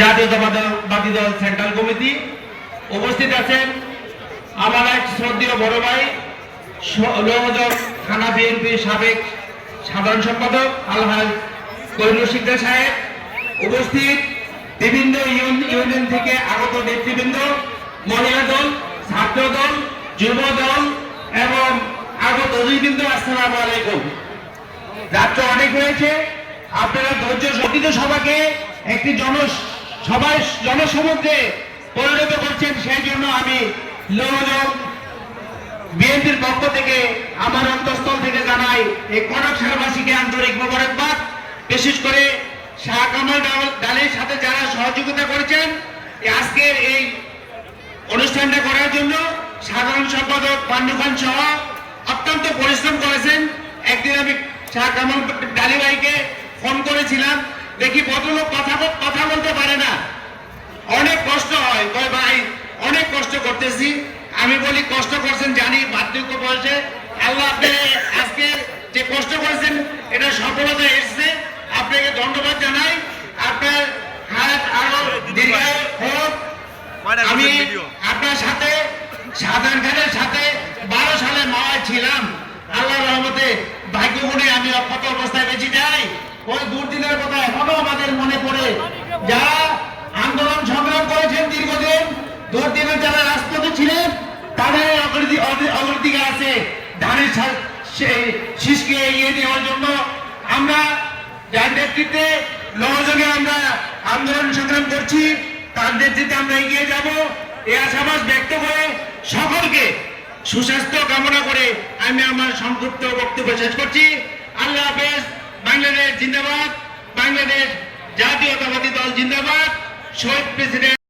জাতীয়তাবাদী দল central committee উপস্থিত আছেন আমার এক শ্রদ্ধীয় বড় ভাই লৌহজক থানা বিএনপির সাবেক সাধারণ সম্পাদক আলহাজ কৈনুর সিকদার সাহেব উপস্থিত, বিভিন্ন ইউনিয়ন থেকে আগত নেতৃবৃন্দ, মহিলা দল, ছাত্র দল, যুব দল এবং আগত অতিথিবৃন্দ আসসালামু আলাইকুম। রাত্র অনেক হয়েছে, আপনারা ধৈর্য সতীত সভাকে একটি জন সবাই জনসমুদ্রে পরিণত করছেন, সেই জন্য আমি লোকজন, বিএনপির পক্ষ থেকে আমার অন্তঃস্থল থেকে জানাই, এই কনক সারবাসীকে আন্তরিক মোবারকবাদ। বিশেষ করে শাহ কামাল ডালের সাথে যারা সহযোগিতা করেছেন, এই আজকের এই অনুষ্ঠানটা করার জন্য সাধারণ সম্পাদক পান্ডু খান সহ অত্যন্ত পরিশ্রম করেছেন। একদিন আমি শাহ কামাল ডালি ভাইকে ফোন করেছিলাম দেখি ভদ্রলোক কথা কথা বলতে পারে না। অনেক কষ্ট হয়। কয় ভাই অনেক কষ্ট করতেছি। আমি বলি কষ্ট করছেন জানি বার্ধক্য বয়সে। আল্লাহ আপনি আজকে যে কষ্ট করেছেন এটা সফলতা এসেছে। আপনাকে ধন্যবাদ জানাই। আপনার হাত আরও দীর্ঘ হোক। আমি আপনার সাথে সাধারণ খানের সাথে বারো সালে মাওয়া ছিলাম। আল্লাহ রহমতে ওই দুর্দিনের কথা এখনও আমাদের মনে পড়ে। যারা আন্দোলন সংগ্রাম করেছেন দীর্ঘদিন দুর্দিনে যারা রাজপথে ছিলেন, তাদের অগ্রদিকে আছে ধানের শা- সে- শীষকে এগিয়ে দেওয়ার জন্য। আমরা যার নেতৃত্বে লহযোগে আমরা আন্দোলন সংগ্রাম করছি, তার নেতৃত্বে আমরা এগিয়ে যাব। এই আশাবাস ব্যক্ত করে সকলকে সুস্বাস্থ্য কামনা করে আমি আমার সংক্ষিপ্ত বক্তব্য শেষ করছি। বাংলাদেশ জিন্দাবাদ বাংলাদেশ জাতীয়তাবাদী দল জিন্দাবাদ শহীদ প্রেসিডেন্ট